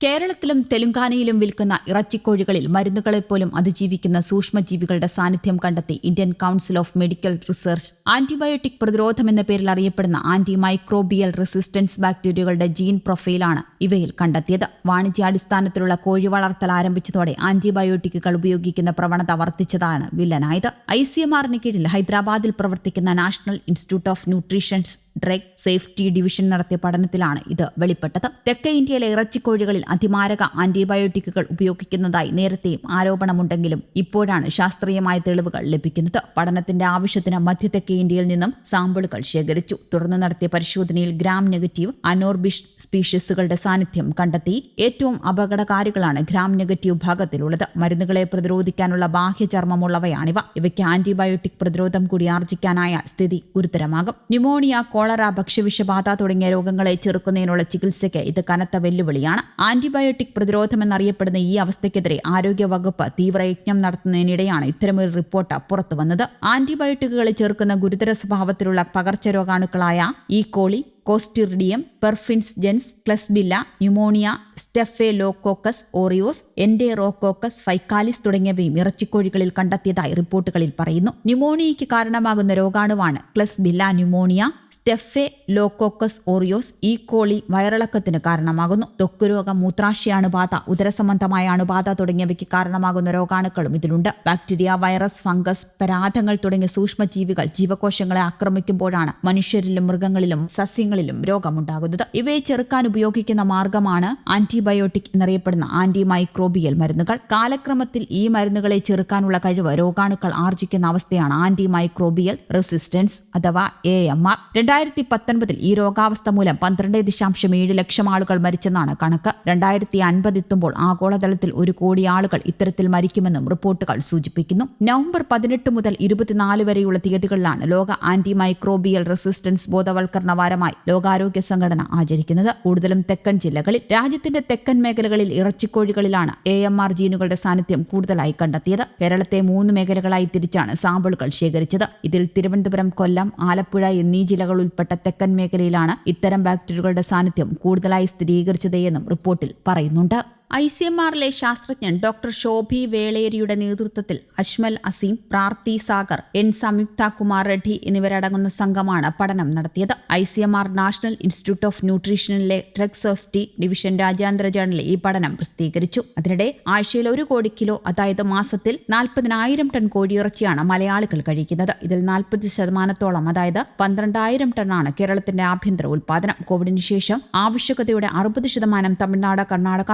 കേരളത്തിലും തെലുങ്കാനയിലും വിൽക്കുന്ന ഇറച്ചിക്കോഴികളിൽ മരുന്നുകളെപ്പോലും അതിജീവിക്കുന്ന സൂക്ഷ്മജീവികളുടെ സാന്നിധ്യം കണ്ടെത്തി Indian council of medical research. Antibiotic പ്രതിരോധം എന്ന പേരിൽ അറിയപ്പെടുന്ന ആന്റി മൈക്രോബിയൽ റെസിസ്റ്റൻസ് ബാക്ടീരിയകളുടെ ജീൻ പ്രൊഫൈലാണ് ഇവയിൽ കണ്ടെത്തിയത്. വാണിജ്യാടിസ്ഥാനത്തിലുള്ള കോഴി വളർത്തൽ ആരംഭിച്ചതോടെ ആന്റിബയോട്ടിക്കുകൾ ഉപയോഗിക്കുന്ന പ്രവണത വർദ്ധിച്ചതാണ് വില്ലനായത്. ഐ സി എം ആറിന് കീഴിൽ ഹൈദരാബാദിൽ പ്രവർത്തിക്കുന്ന national institute of nutrition's drug safety division നടത്തിയ പഠനത്തിലാണ് ഇത് വെളിപ്പെട്ടത്. തെക്കേ ഇന്ത്യയിലെ ഇറച്ചിക്കോഴികളിൽ അതിമാരക ആന്റിബയോട്ടിക്കുകൾ ഉപയോഗിക്കുന്നതായി നേരത്തെയും ആരോപണമുണ്ടെങ്കിലും ഇപ്പോഴാണ് ശാസ്ത്രീയമായ തെളിവുകൾ ലഭിക്കുന്നത്. പഠനത്തിന്റെ ആവശ്യത്തിന് മധ്യ തെക്കേ ഇന്ത്യയിൽ നിന്നും സാമ്പിളുകൾ ശേഖരിച്ചു. തുടർന്ന് നടത്തിയ പരിശോധനയിൽ ഗ്രാം നെഗറ്റീവ് അനോർബിഷ് സ്പീഷീസുകളുടെ സാന്നിധ്യം കണ്ടെത്തി. ഏറ്റവും അപകടകാരികളാണ് ഗ്രാം നെഗറ്റീവ് ഭാഗത്തിലുള്ളത്. മരുന്നുകളെ പ്രതിരോധിക്കാനുള്ള ബാഹ്യചർമ്മമുള്ളവയാണിവ. ഇവയ്ക്ക് ആന്റിബയോട്ടിക് പ്രതിരോധം കൂടി ആർജിക്കാനായ സ്ഥിതി ഗുരുതരമാകും. ന്യൂമോണിയ കോളറ ഭക്ഷ്യവിഷബാധ തുടങ്ങിയ രോഗങ്ങളെ ചെറുക്കുന്നതിനുള്ള ചികിത്സയ്ക്ക് ഇത് കനത്ത വെല്ലുവിളിയാണ്. ആന്റിബയോട്ടിക് പ്രതിരോധമെന്നറിയപ്പെടുന്ന ഈ അവസ്ഥയ്ക്കെതിരെ ആരോഗ്യവകുപ്പ് തീവ്രയജ്ഞം നടത്തുന്നതിനിടെയാണ് ഇത്തരമൊരു റിപ്പോർട്ട് പുറത്തുവന്നത്. ആന്റിബയോട്ടിക്കുകളെ ചെറുക്കുന്ന ഗുരുതര സ്വഭാവത്തിലുള്ള പകർച്ചരോഗാണുക്കളായ ഈ കോളി കോസ്റ്റിറിഡിയം പെർഫിൻസ് ജെൻസ് ക്ലസ്ബില്ല ന്യൂമോണിയ സ്റ്റെഫേലോക്കോക്കസ് ഓറിയോസ് എൻഡേറോകോക്കസ് ഫൈക്കാലിസ് തുടങ്ങിയവയും ഇറച്ചിക്കോഴികളിൽ കണ്ടെത്തിയതായി റിപ്പോർട്ടുകളിൽ പറയുന്നു. ന്യൂമോണിയയ്ക്ക് കാരണമാകുന്ന രോഗാണുവാണ് ക്ലസ്ബില്ല ന്യൂമോണിയ സ്റ്റെഫെ ലോക്കോക്കസ് ഓറിയോസ് ഈ കോളി വയറിളക്കത്തിന് കാരണമാകുന്നു. ത്വക്കുരോഗം മൂത്രാശയ അണുബാധ ഉദരസംബന്ധമായ അണുബാധ തുടങ്ങിയവയ്ക്ക് കാരണമാകുന്ന രോഗാണുക്കളും ഇതിലുണ്ട്. ബാക്ടീരിയ വൈറസ് ഫംഗസ് പരാതങ്ങൾ തുടങ്ങിയ സൂക്ഷ്മജീവികൾ ജീവകോശങ്ങളെ ആക്രമിക്കുമ്പോഴാണ് മനുഷ്യരിലും മൃഗങ്ങളിലും സസ്യങ്ങളിലും രോഗമുണ്ടാകുന്നത്. ഇവയെ ചെറുക്കാൻ ഉപയോഗിക്കുന്ന മാർഗമാണ് ആന്റിബയോട്ടിക് എന്നറിയപ്പെടുന്ന ആന്റി മൈക്രോബിയൽ മരുന്നുകൾ. കാലക്രമത്തിൽ ഈ മരുന്നുകളെ ചെറുക്കാനുള്ള കഴിവ് രോഗാണുക്കൾ ആർജിക്കുന്ന അവസ്ഥയാണ് ആന്റി മൈക്രോബിയൽ റെസിസ്റ്റൻസ് അഥവാ എ എം ആർ. രണ്ടായിരത്തി പത്തൊൻപതിൽ ഈ രോഗാവസ്ഥ മൂലം പന്ത്രണ്ട് ദശാംശം ഏഴ് ലക്ഷം ആളുകൾ മരിച്ചെന്നാണ് കണക്ക്. രണ്ടായിരത്തി അൻപത് എത്തുമ്പോൾ ആഗോളതലത്തിൽ ഒരു കോടി ആളുകൾ ഇത്തരത്തിൽ മരിക്കുമെന്നും റിപ്പോർട്ടുകൾ സൂചിപ്പിക്കുന്നു. നവംബർ പതിനെട്ട് മുതൽ ഇരുപത്തിനാല് വരെയുള്ള തീയതികളിലാണ് ലോക ആന്റി മൈക്രോബിയൽ റെസിസ്റ്റൻസ് ബോധവൽക്കരണ വാരമായി ലോകാരോഗ്യ സംഘടന ആചരിക്കുന്നത്. കൂടുതലും തെക്കൻ ജില്ലകളിൽ രാജ്യത്തിന്റെ തെക്കൻ മേഖലകളിൽ ഇറച്ചിക്കോഴികളിലാണ് എ എം ആർ ജീനുകളുടെ സാന്നിധ്യം കൂടുതലായി കണ്ടെത്തിയത്. കേരളത്തെ മൂന്ന് മേഖലകളായി തിരിച്ചാണ് സാമ്പിളുകൾ ശേഖരിച്ചത്. ഇതിൽ തിരുവനന്തപുരം കൊല്ലം ആലപ്പുഴ എന്നീ ജില്ലകൾ ഉൾപ്പെട്ട തെക്കൻ മേഖലയിലാണ് ഇത്തരം ബാക്ടീരിയകളുടെ സാന്നിധ്യം കൂടുതലായി സ്ഥിരീകരിച്ചത് എന്നും റിപ്പോർട്ടിൽ പറയുന്നുണ്ട്. ഐ സി എം ആറിലെ ശാസ്ത്രജ്ഞൻ ഡോക്ടർ ശോഭി വേളേരിയുടെ നേതൃത്വത്തിൽ അജ്മൽ അസീം പ്രാർത്ഥി സാഗർ എൻ സംയുക്ത കുമാർ റെഡ്ഡി എന്നിവരടങ്ങുന്ന സംഘമാണ് പഠനം നടത്തിയത്. I C M R national institute of ന്യൂട്രീഷനിലെ drug safety division രാജ്യാന്തര ജേണൽ ഈ പഠനം പ്രസിദ്ധീകരിച്ചു. അതിനിടെ ആഴ്ചയിൽ ഒരു കോടി കിലോ അതായത് മാസത്തിൽ നാൽപ്പതിനായിരം ടൺ കോഴിയിറച്ചിയാണ് മലയാളികൾ കഴിക്കുന്നത്. ഇതിൽ നാൽപ്പത് ശതമാനത്തോളം അതായത് പന്ത്രണ്ടായിരം ടണ്ണാണ് കേരളത്തിന്റെ ആഭ്യന്തര ഉൽപാദനം കോവിഡിന് ശേഷം ആവശ്യകതയുടെ അറുപത് ശതമാനം തമിഴ്നാട് കർണാടക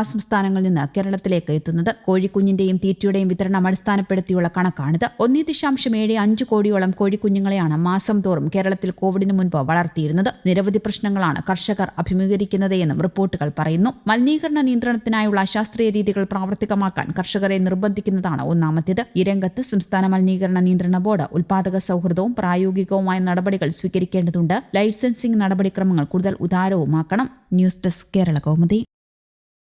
സംസ്ഥാനങ്ങളിൽ നിന്ന് കേരളത്തിലേക്ക് എത്തുന്നത്. കോഴിക്കുഞ്ഞിന്റെയും തീറ്റയുടെയും വിതരണം അടിസ്ഥാനപ്പെടുത്തിയുള്ള കണക്കാണിത്. ഒന്നേ ദശാംശം ഏഴ് അഞ്ച് കോടിയോളം കോഴിക്കുഞ്ഞുങ്ങളെയാണ് മാസം തോറും കേരളത്തിൽ കോവിഡിന് മുൻപ് വളർത്തിയിരുന്നത്. നിരവധി പ്രശ്നങ്ങളാണ് കർഷകർ അഭിമുഖീകരിക്കുന്നത് എന്നും റിപ്പോർട്ടുകൾ പറയുന്നു. മലിനീകരണ നിയന്ത്രണത്തിനായുള്ള ശാസ്ത്രീയ രീതികൾ പ്രാവർത്തികമാക്കാൻ കർഷകരെ നിർബന്ധിക്കുന്നതാണ് ഒന്നാമത്തേത്. ഈ രംഗത്ത് സംസ്ഥാന മലിനീകരണ നിയന്ത്രണ ബോർഡ് ഉൽപാദക സൗഹൃദവും പ്രായോഗികവുമായ നടപടികൾ സ്വീകരിക്കേണ്ടതുണ്ട്. ലൈസൻസിംഗ് നടപടിക്രമങ്ങൾ കൂടുതൽ ഉദാരവുമാക്കണം. News desk Kerala Kaumudi.